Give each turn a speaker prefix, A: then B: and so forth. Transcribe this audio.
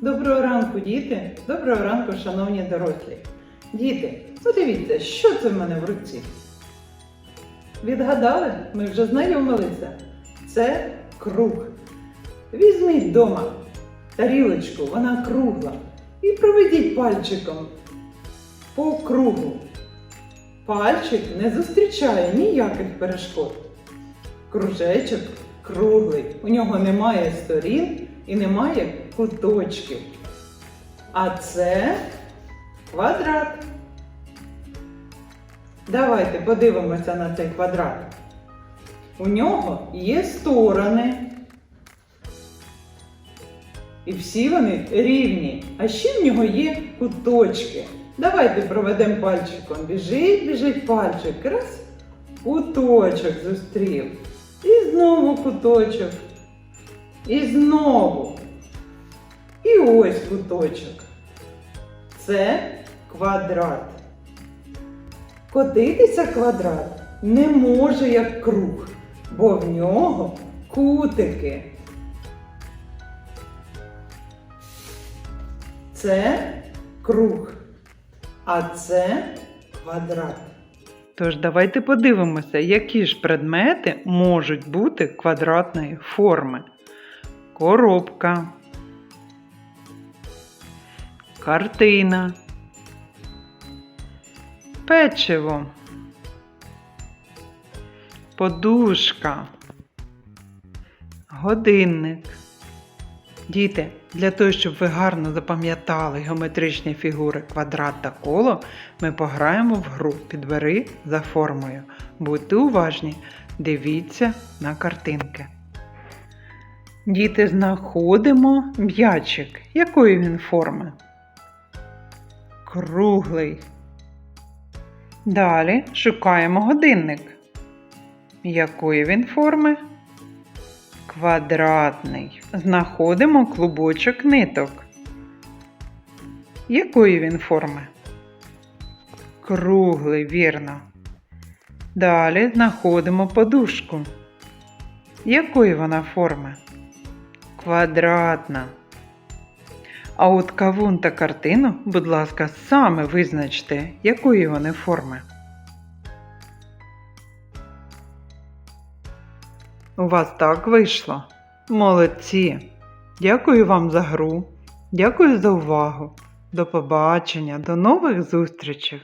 A: Доброго ранку, діти! Доброго ранку, шановні дорослі! Діти, подивіться, що це в мене в руці? Відгадали? Ми вже знайомилися. Це круг. Візьміть вдома тарілочку, вона кругла, і проведіть пальчиком по кругу. Пальчик не зустрічає ніяких перешкод. Кружечок круглий, у нього немає сторін і немає куточків. А це квадрат. Давайте подивимося на цей квадрат. У нього є сторони. І всі вони рівні. А ще в нього є куточки. Давайте проведемо пальчиком. Біжить, біжить пальчик. Раз. Куточок зустрів. І знову куточок. І знову. І ось куточок. Це квадрат. Котитися квадрат не може як круг, бо в нього кутики. Це круг, а це квадрат. Тож давайте подивимося, які ж предмети можуть бути квадратної форми. Коробка, картина, печиво, подушка, годинник. Діти, для того, щоб ви гарно запам'ятали геометричні фігури квадрат та коло, ми пограємо в гру Підбери за формою. Будьте уважні, дивіться на картинки. Діти, знаходимо м'ячик. Якої він форми? Круглий. Далі шукаємо годинник. Якої він форми? Квадратний. Знаходимо клубочок ниток. Якої він форми? Круглий, вірно. Далі знаходимо подушку. Якої вона форми? Квадратна. А от кавун та картину, будь ласка, саме визначте, якої вони форми. У вас так вийшло? Молодці! Дякую вам за гру. Дякую за увагу. До побачення, до нових зустрічей!